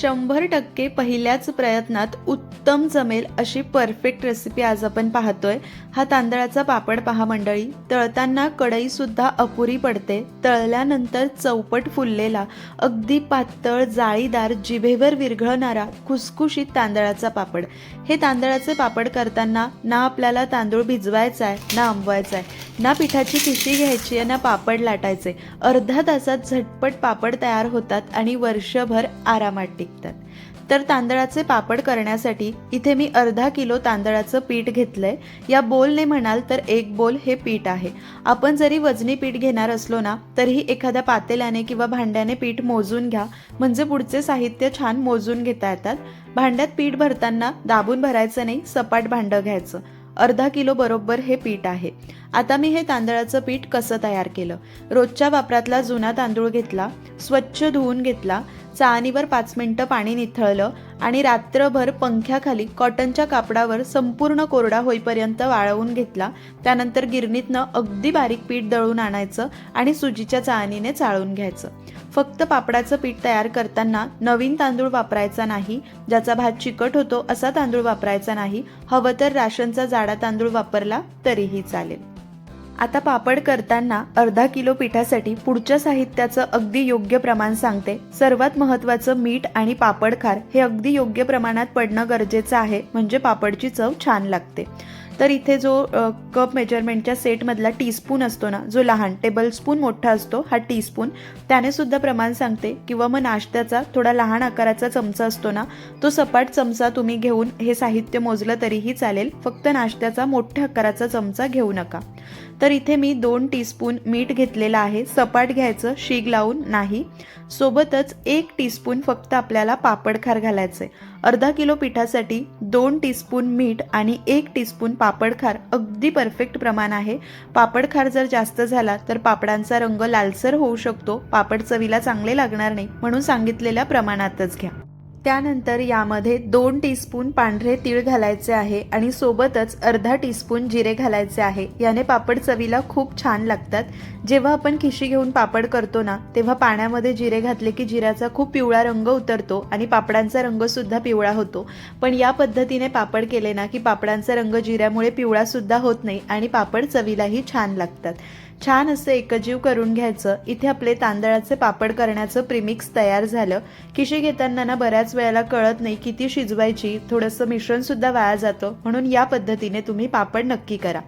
शंभर टक्के पहिल्याच प्रयत्नात उत्तम जमेल अशी परफेक्ट रेसिपी आज आपण पाहतोय. हा तांदळाचा पापड पहा मंडळी. तळताना कढई सुद्धा अपुरी पडते. तळल्यानंतर चौपट फुललेला अगदी पातळ जाळीदार जिभेवर विरघळणारा खुसखुशीत तांदळाचा पापड. हे तांदळाचे पापड करताना ना आपल्याला तांदूळ भिजवायचा आहे ना आंबवायचा आहे ना पिठाची पिशी घ्यायची आहे ना पापड लाटायचे. अर्धा तासात झटपट पापड तयार होतात आणि वर्षभर आरामात टिकतात. तर तांदळाचे पापड करण्यासाठी इथे मी अर्धा किलो तांदळाचं पीठ घेतलंय. या बोलने म्हणाल तर एक बोल हे पीठ आहे. आपण जरी वजनी पीठ घेणार असलो ना तरीही एखाद्या पातेल्याने किंवा भांड्याने पीठ मोजून घ्या. म्हणजे पुढचे साहित्य छान मोजून घेता येतात. भांड्यात पीठ भरताना दाबून भरायचं नाही सपाट भांडं घ्यायचं. अर्धा किलो बरोबर हे पीठ आहे. आता मी हे तांदळाचं पीठ कसं तयार केलं? रोजच्या वापरातला जुना तांदूळ घेतला स्वच्छ धुवून घेतला चाळणीवर पाच मिनटं पाणी निथळलं आणि रात्रभर पंख्याखाली कॉटनच्या कापडावर संपूर्ण कोरडा होईपर्यंत वाळवून घेतला. त्यानंतर गिरणीतनं अगदी बारीक पीठ दळून आणायचं आणि सुजीच्या चाळणीने चाळून घ्यायचं. फक्त पापडाचं पीठ तयार करताना नवीन तांदूळ वापरायचा नाही ज्याचा भात चिकट होतो असा तांदूळ वापरायचा नाही हवं तर राशनचा जाडा तांदूळ वापरला तरीही चालेल. आता पापड करताना अर्धा किलो पिठासाठी पुढच्या साहित्याचं अगदी योग्य प्रमाण सांगते. सर्वात महत्त्वाचं मीठ आणि पापड खार हे अगदी योग्य प्रमाणात पडणं गरजेचं आहे म्हणजे पापडची चव छान लागते. तर इथे जो कप मेजरमेंटच्या सेटमधला टीस्पून असतो ना जो लहान टेबल स्पून मोठा असतो हा टीस्पून त्याने सुद्धा प्रमाण सांगते. किंवा मग नाश्त्याचा थोडा लहान आकाराचा चमचा असतो ना तो सपाट चमचा तुम्ही घेऊन हे साहित्य मोजलं तरीही चालेल. फक्त नाश्त्याचा मोठ्या आकाराचा चमचा घेऊ नका. तर इथे मी दोन टीस्पून मीठ घेतलेलं आहे. सपाट घ्यायचं शीग लावून नाही. सोबतच एक टीस्पून फक्त आपल्याला पापडखार घालायचं आहे अर्धा किलो पिठासाठी दोन टीस्पून मीठ आणि एक टीस्पून पापड खार अगदी परफेक्ट प्रमाण आहे. पापड खार जर जास्त झाला तर पापडांचा रंग लालसर होऊ शकतो. पापड चवीला चांगले लागणार नाही म्हणून सांगितलेल्या प्रमाणातच घ्या. त्यानंतर यामध्ये दोन टीस्पून पांढरे तीळ घालायचे आहे आणि सोबतच अर्धा टीस्पून जिरे घालायचे आहे. याने पापड चवीला खूप छान लागतात. जेव्हा आपण खिशी घेऊन पापड करतो ना तेव्हा पाण्यामध्ये जिरे घातले की जिऱ्याचा खूप पिवळा रंग उतरतो आणि पापडांचा रंगसुद्धा पिवळा होतो. पण या पद्धतीने पापड केले ना की पापडांचा रंग जिऱ्यामुळे पिवळासुद्धा होत नाही आणि पापड चवीलाही छान लागतात. छान असं एकजीव करून घ्यायचं. इथे आपले तांदळाचे पापड करण्याचं प्रिमिक्स तयार झालं. खिशी घेताना ना बऱ्याच वेळेला कळत नाही किती शिजवायची. थोडंसं मिश्रणसुद्धा वाया जातं. म्हणून या पद्धतीने तुम्ही पापड नक्की करा.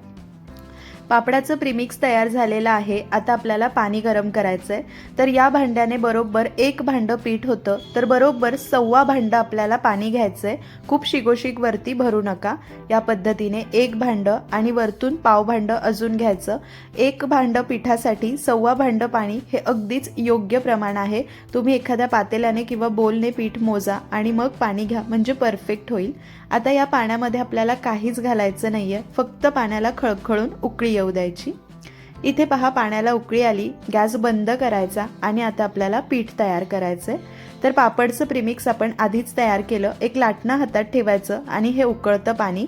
पापडाचं प्रिमिक्स तयार झालेलं आहे. आता आपल्याला पाणी गरम करायचं आहे तर या भांड्याने बरोबर एक भांडं पीठ होतं. तर बरोबर सव्वा भांडं आपल्याला पाणी घ्यायचं आहे खूप शिगोशिक वरती भरू नका. या पद्धतीने एक भांडं आणि वरतून पाव भांडं अजून घ्यायचं. एक भांडं पिठासाठी सव्वा भांडं पाणी हे अगदीच योग्य प्रमाण आहे. तुम्ही एखाद्या पातेल्याने किंवा बोलने पीठ मोजा आणि मग पाणी घ्या. म्हणजे परफेक्ट होईल. आता या पाण्यामध्ये आपल्याला काहीच घालायचं नाही आहे फक्त पाण्याला खळखळून उकळी येऊ द्यायची. इथे पहा पाण्याला उकळी आली गॅस बंद करायचा आणि आता आपल्याला पीठ तयार करायचं आहे तर पापडचं प्रिमिक्स आपण आधीच तयार केलं एक लाटणं हातात ठेवायचं आणि हे उकळतं पाणी.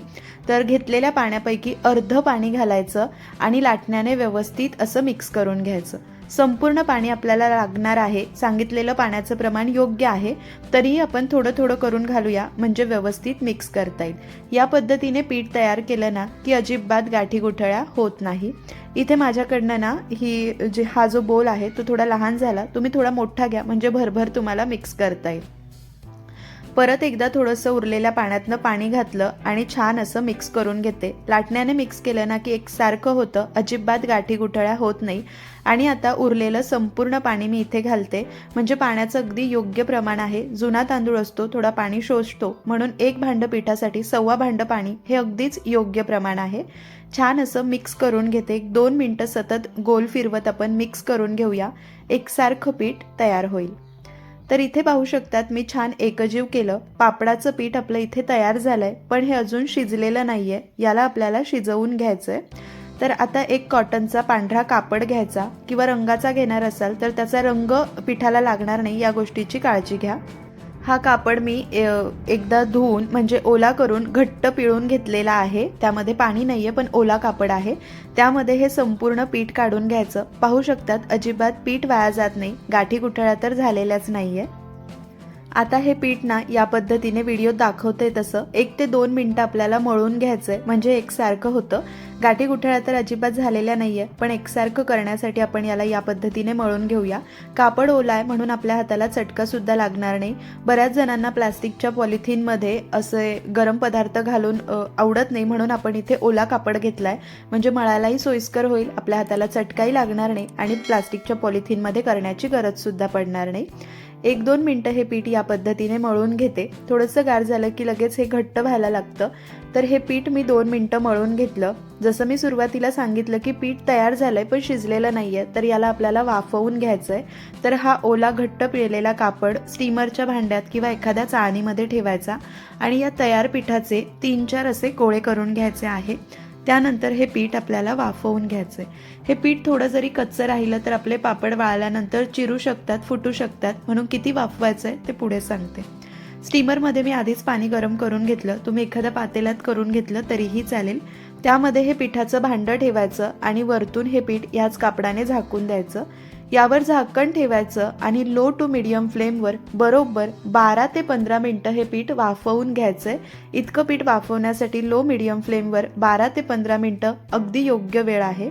तर घेतलेल्या पाण्यापैकी अर्ध पाणी घालायचं आणि लाटण्याने व्यवस्थित असं मिक्स करून घ्यायचं. संपूर्ण पाणी आपल्याला लागणार आहे. सांगितलेलं पाण्याचं प्रमाण योग्य आहे. तरीही आपण थोडं थोडं करून घालूया म्हणजे व्यवस्थित मिक्स करता येईल. या पद्धतीने पीठ तयार केलं ना की अजिबात गाठी गुठळ्या होत नाही. इथे माझ्याकडनं ना ही जे हा जो बोल आहे तो थोडा लहान झाला. तुम्ही थोडा मोठा घ्या म्हणजे भरभर तुम्हाला मिक्स करता येईल. परत एकदा थोडंसं उरलेल्या पाण्यातनं पाणी घातलं आणि छान असं मिक्स करून घेते. लाटण्याने मिक्स केलं ना की एकसारखं होतं. अजिबात गाठी गुठळ्या होत नाही. आणि आता उरलेलं संपूर्ण पाणी मी इथे घालते. म्हणजे पाण्याचं अगदी योग्य प्रमाण आहे. जुना तांदूळ असतो थोडा पाणी शोषतो. म्हणून एक भांडं पिठासाठी सव्वा भांडं पाणी हे अगदीच योग्य प्रमाण आहे. छान असं मिक्स करून घेते. एक दोन मिनटं सतत गोल फिरवत आपण मिक्स करून घेऊया. एकसारखं पीठ तयार होईल. तर इथे पाहू शकतात मी छान एकजीव केलं. पापडाचं पीठ आपलं इथे तयार झालंय पण हे अजून शिजलेलं नाहीये. याला आपल्याला शिजवून घ्यायचंय. तर आता एक कॉटनचा पांढरा कापड घ्यायचा किंवा रंगाचा घेणार असाल तर त्याचा रंग पिठाला लागणार नाही या गोष्टीची काळजी घ्या. हा कापड मी एकदा धुवून म्हणजे ओला करून घट्ट पिळून घेतलेला आहे. त्यामध्ये पाणी नाही आहे पण ओला कापड आहे. त्यामध्ये हे संपूर्ण पीठ काढून घ्यायचं. पाहू शकतात अजिबात पीठ वाया जात नाही. गाठी गुठळ्या तर झालेल्याच नाही आहे आता हे पीठ ना या पद्धतीने व्हिडिओ दाखवते तसं. एक ते दोन मिनटं आपल्याला मळून घ्यायचंय. म्हणजे एकसारखं होतं. गाठी गुठळ्या तर अजिबात झालेल्या नाहीये पण एकसारखं करण्यासाठी आपण याला या पद्धतीने मळून घेऊया. कापड ओला आहे म्हणून आपल्या हाताला चटका सुद्धा लागणार नाही. बऱ्याच जणांना प्लास्टिकच्या पॉलिथिनमध्ये असे गरम पदार्थ घालून आवडत नाही म्हणून आपण इथे ओला कापड घेतलाय. म्हणजे मळायलाही सोयीस्कर होईल आपल्या हाताला चटकाही लागणार नाही आणि प्लास्टिकच्या पॉलिथिनमध्ये करण्याची गरज सुद्धा पडणार नाही. एक दोन मिनटं हे पीठ या पद्धतीने मळून घेते. थोडंसं गार झालं की लगेच हे घट्ट व्हायला लागतं. तर हे पीठ मी दोन मिनटं मळून घेतलं. जसं मी सुरुवातीला सांगितलं की पीठ तयार झालं आहे पण शिजलेलं नाही आहे तर याला आपल्याला वाफवून घ्यायचं आहे तर हा ओला घट्ट पिळलेला कापड स्टीमरच्या भांड्यात किंवा एखाद्या चाळणीमध्ये ठेवायचा. आणि या तयार पिठाचे तीन चार असे गोळे करून घ्यायचे आहे. त्यानंतर हे पीठ आपल्याला वाफवून घ्यायचं आहे हे पीठ थोडं जरी कच्चं राहिलं तर आपले पापड वाळल्यानंतर चिरू शकतात फुटू शकतात. म्हणून किती वाफवायचं आहे ते पुढे सांगते. स्टीमरमध्ये मी आधीच पाणी गरम करून घेतलं. तुम्ही एखाद्या पातेल्यात करून घेतलं तरीही चालेल. त्यामध्ये हे पिठाचं भांडं ठेवायचं आणि वरतून हे पीठ याच कापडाने झाकून द्यायचं. यावर झाकण ठेवायचं आणि लो टू मिडियम फ्लेमवर बरोबर बारा ते पंधरा मिनटं हे पीठ वाफवून घ्यायचंय इतकं पीठ वाफवण्यासाठी लो मिडियम फ्लेमवर बारा ते पंधरा मिनटं अगदी योग्य वेळ आहे.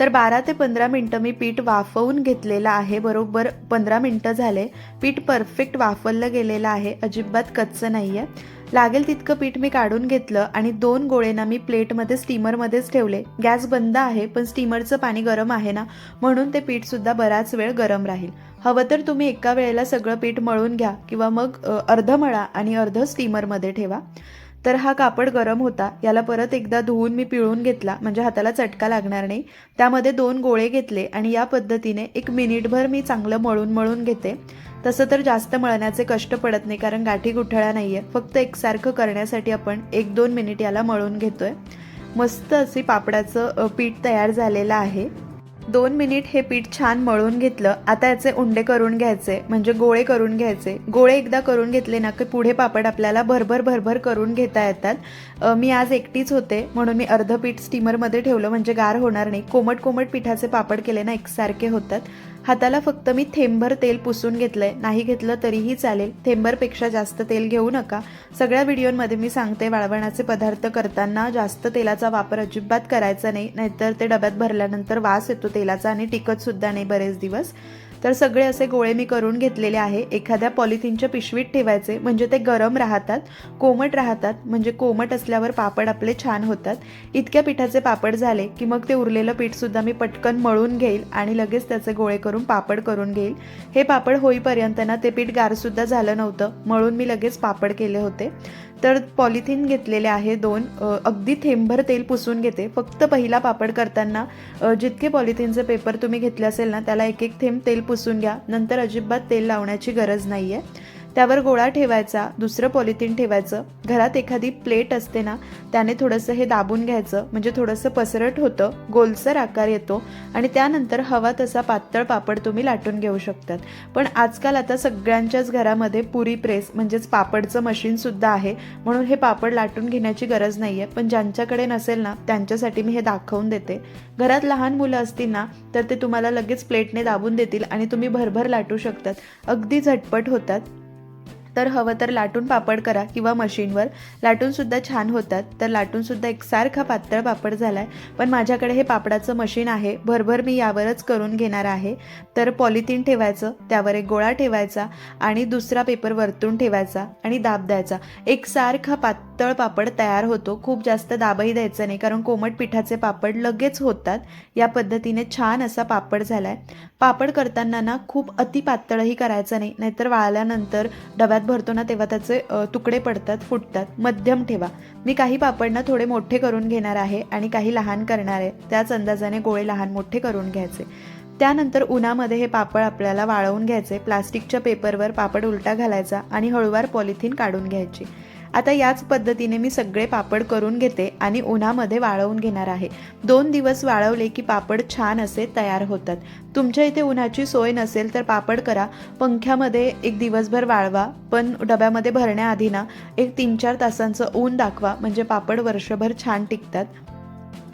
तर बारा ते पंधरा मिनटं मी पीठ वाफवून घेतलेलं आहे. बरोबर पंधरा मिनटं झाले. पीठ परफेक्ट वाफवलं गेलेलं आहे. अजिबात कच्चं नाही आहे लागेल तितकं पीठ मी काढून घेतलं आणि दोन गोळेना मी प्लेटमध्ये स्टीमरमध्येच ठेवले. गॅस बंद आहे पण स्टीमरचं पाणी गरम आहे ना म्हणून ते पीठसुद्धा बराच वेळ गरम राहील. हवं तर तुम्ही एका वेळेला सगळं पीठ मळून घ्या किंवा मग अर्ध मळा आणि अर्ध स्टीमरमध्ये ठेवा. तर हा कापड गरम होता. याला परत एकदा धुवून मी पिळून घेतला. म्हणजे हाताला चटका लागणार नाही. त्यामध्ये दोन गोळे घेतले आणि या पद्धतीने एक मिनिटभर मी चांगलं मळून मळून घेते. तसं तर जास्त मळण्याचे कष्ट पडत नाही कारण गाठी गुठळ्या नाही आहे फक्त एकसारखं करण्यासाठी आपण एक दोन मिनिट याला मळून घेतोय. मस्त अशी पापडाचं पीठ तयार झालेलं आहे. दोन मिनिट हे पीठ छान मळून घेतलं. आता याचे उंडे करून घ्यायचे म्हणजे गोळे करून घ्यायचे. गोळे एकदा करून घेतले ना की पुढे पापड आपल्याला भरभर भरभर करून घेता येतात. मी आज एकटीच होते म्हणून मी अर्ध पीठ स्टीमरमध्ये ठेवलं म्हणजे गार होणार नाही. कोमट कोमट पिठाचे पापड केले ना एकसारखे होतात. हाताला फक्त मी थेंबर तेल पुसून घेतलंय. नाही घेतलं तरीही चालेल. थेंबरपेक्षा जास्त तेल घेऊ नका. सगळ्या व्हिडिओमध्ये मी सांगते वाळवणाचे पदार्थ करताना जास्त तेलाचा वापर अजिबात करायचा नाही नाहीतर ते डब्यात भरल्यानंतर वास येतो तेलाचा आणि टिकत सुद्धा नाही बरेच दिवस. तर सगळे असे गोळे मी करून घेतलेले आहे. एखाद्या पॉलिथिनच्या पिशवीत ठेवायचे म्हणजे ते गरम राहतात कोमट राहतात म्हणजे कोमट असल्यावर पापड आपले छान होतात. इतक्या पिठाचे पापड झाले की मग ते उरलेलं पीठसुद्धा मी पटकन मळून घेईल आणि लगेच त्याचे गोळे करून पापड करून घेईल. हे पापड होईपर्यंत ना ते पीठ गारसुद्धा झालं नव्हतं मळून मी लगेच पापड केले होते. तर पॉलिथिन घेतलेले आहे दोन. अगदी थेंबभर तेल पुसून घेते. फक्त पहिला पापड करताना जितके पॉलिथिनचे पेपर तुम्ही घेतले असेल ना त्याला एक एक थेंब तेल पुसून घ्या. नंतर अजिबात तेल लावण्याची गरज नाही आहे त्यावर गोळा ठेवायचा दुसरं पॉलिथिन ठेवायचं. घरात एखादी प्लेट असते ना त्याने थोडंसं हे दाबून घ्यायचं. म्हणजे थोडंसं पसरट होतं गोलसर आकार येतो आणि त्यानंतर हवा तसा पातळ पापड तुम्ही लाटून घेऊ शकतात. पण आजकाल आता सगळ्यांच्याच घरामध्ये पुरी प्रेस म्हणजेच पापडचं मशीनसुद्धा आहे. म्हणून हे पापड लाटून घेण्याची गरज नाही आहे पण ज्यांच्याकडे नसेल ना त्यांच्यासाठी मी हे दाखवून देते. घरात लहान मुलं असतील ना तर ते तुम्हाला लगेच प्लेटने दाबून देतील आणि तुम्ही भरभर लाटू शकतात. अगदी झटपट होतात. तर हवं तर लाटून पापड करा किंवा मशीनवर. लाटूनसुद्धा छान होतात. तर लाटूनसुद्धा एकसारखा पातळ पापड झाला आहे पण माझ्याकडे हे पापडाचं मशीन आहे. भरभर मी यावरच करून घेणार आहे. तर पॉलिथिन ठेवायचं त्यावर एक गोळा ठेवायचा आणि दुसरा पेपर वरतून ठेवायचा आणि दाब द्यायचा. एकसारखा पातळ पापड तयार होतो. खूप जास्त दाबही द्यायचा नाही कारण कोमट पिठाचे पापड लगेच होतात. या पद्धतीने छान असा पापड झाला आहे पापड करताना ना खूप अति पातळही करायचं नाही नाहीतर वाळल्यानंतर डब्यात भरतो ना तेव्हा त्याचे तुकडे पडतात फुटतात. मध्यम ठेवा. मी काही पापड ना थोडे मोठे करून घेणार आहे आणि काही लहान करणार आहे. त्याच अंदाजाने गोळे लहान मोठे करून घ्यायचे. त्यानंतर उन्हामध्ये हे पापड आपल्याला वाळवून घ्यायचे. प्लास्टिकच्या पेपरवर पापड उलटा घालायचा आणि हळूवार पॉलिथिन काढून घ्यायची. आता याच पद्धतीने मी सगळे पापड करून घेते आणि उन्हामध्ये वाळवून घेणार आहे. दोन दिवस वाळवले की पापड छान असे तयार होतात. तुमच्या इथे उन्हाची सोय नसेल तर पापड करा. पंख्यामध्ये एक दिवसभर वाळवा पण डब्यामध्ये भरण्याआधी ना एक तीन चार तासांचं ऊन दाखवा म्हणजे पापड वर्षभर छान टिकतात.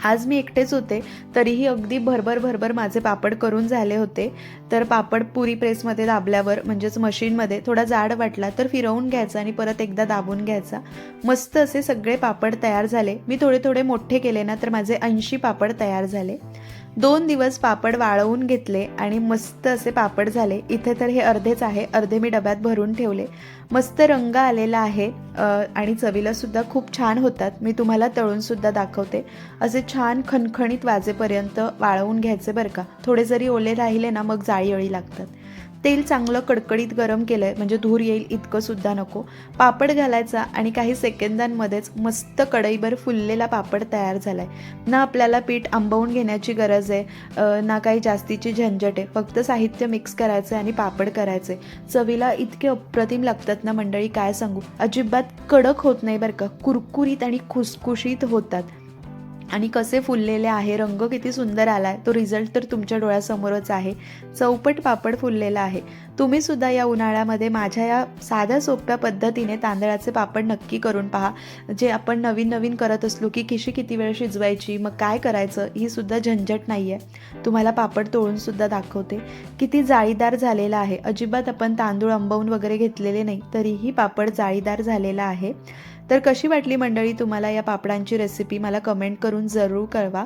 आज मी एकटेच होते तरीही अगदी भरभर भरभर माझे पापड करून झाले होते. तर पापड पुरी प्रेसमध्ये दाबल्यावर म्हणजेच मशीनमध्ये थोडा जाड वाटला तर फिरवून घ्यायचा आणि परत एकदा दाबून घ्यायचा. मस्त असे सगळे पापड तयार झाले. मी थोडे थोडे मोठे केले ना तर माझे ऐंशी पापड तयार झाले. दोन दिवस पापड वाळवून घेतले आणि मस्त असे पापड झाले. इथे तर हे अर्धेच आहे. अर्धे मी डब्यात भरून ठेवले. मस्त रंग आलेला आहे आणि चवीला सुद्धा खूप छान होतात. मी तुम्हाला तळून सुद्धा दाखवते. असे छान खणखणीत वाजेपर्यंत वाळवून घ्यायचे बरं का. थोडे जरी ओले राहिले ना मग जाळी अळी लागतात. तेल चांगलं कडकडीत गरम केलं आहे म्हणजे धूर येईल इतकं सुद्धा नको. पापड घालायचा आणि काही सेकंदांमध्येच मस्त कढईभर फुललेला पापड तयार झाला आहे ना आपल्याला पीठ आंबवून घेण्याची गरज आहे ना काही जास्तीची झंझट आहे. फक्त साहित्य मिक्स करायचं आणि पापड करायचे चवीला इतके अप्रतिम लागतात ना मंडळी काय सांगू? अजिबात कडक होत नाही बरं का. कुरकुरीत आणि खुसखुशीत होतात. आणि कसे फुललेले आहे रंग किती सुंदर आला आहे तो रिझल्ट तर तुमच्या डोळ्यासमोरच आहे. चौपट पापड फुललेला आहे. तुम्ही सुद्धा या उन्हाळ्यामध्ये माझ्या या साध्या सोप्या पद्धतीने तांदळाचे पापड नक्की करून पहा. जे आपण नवीन नवीन करत असलो की किशी किती वेळ शिजवायची मग काय करायचं ही सुद्धा झंझट नाही आहे तुम्हाला पापड तोळून सुद्धा दाखवते. किती जाळीदार झालेला आहे. अजिबात आपण तांदूळ आंबवून वगैरे घेतलेले नाही तरीही पापड जाळीदार झालेला आहे. तर कशी वाटली मंडळी तुम्हाला या पापडांची रेसिपी मला कमेंट करून जरूर कळवा.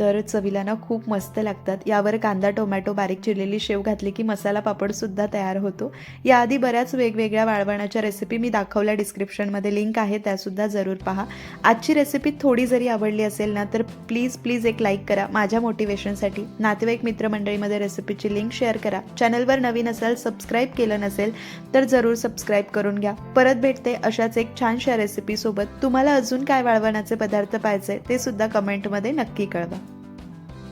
तर चवीला ना खूप मस्त लागतात. यावर कांदा टोमॅटो बारीक चिरलेली शेव घातली की मसाला पापडसुद्धा तयार होतो. याआधी बऱ्याच वेगवेगळ्या वाळवणाच्या रेसिपी मी दाखवल्या डिस्क्रिप्शनमध्ये लिंक आहे त्यासुद्धा जरूर पहा. आजची रेसिपी थोडी जरी आवडली असेल ना तर प्लीज प्लीज एक लाईक करा. माझ्या मोटिवेशनसाठी नातेवाईक मित्रमंडळीमध्ये रेसिपीची लिंक शेअर करा. चॅनलवर नवीन असाल सबस्क्राईब केलं नसेल तर जरूर सबस्क्राईब करून घ्या. परत भेटते अशाच एक छानशा रेसिपीसोबत तुम्हाला अजून काय वाळवणाचे पदार्थ पाहिजे ते सुद्धा कमेंटमध्ये नक्की कळवा.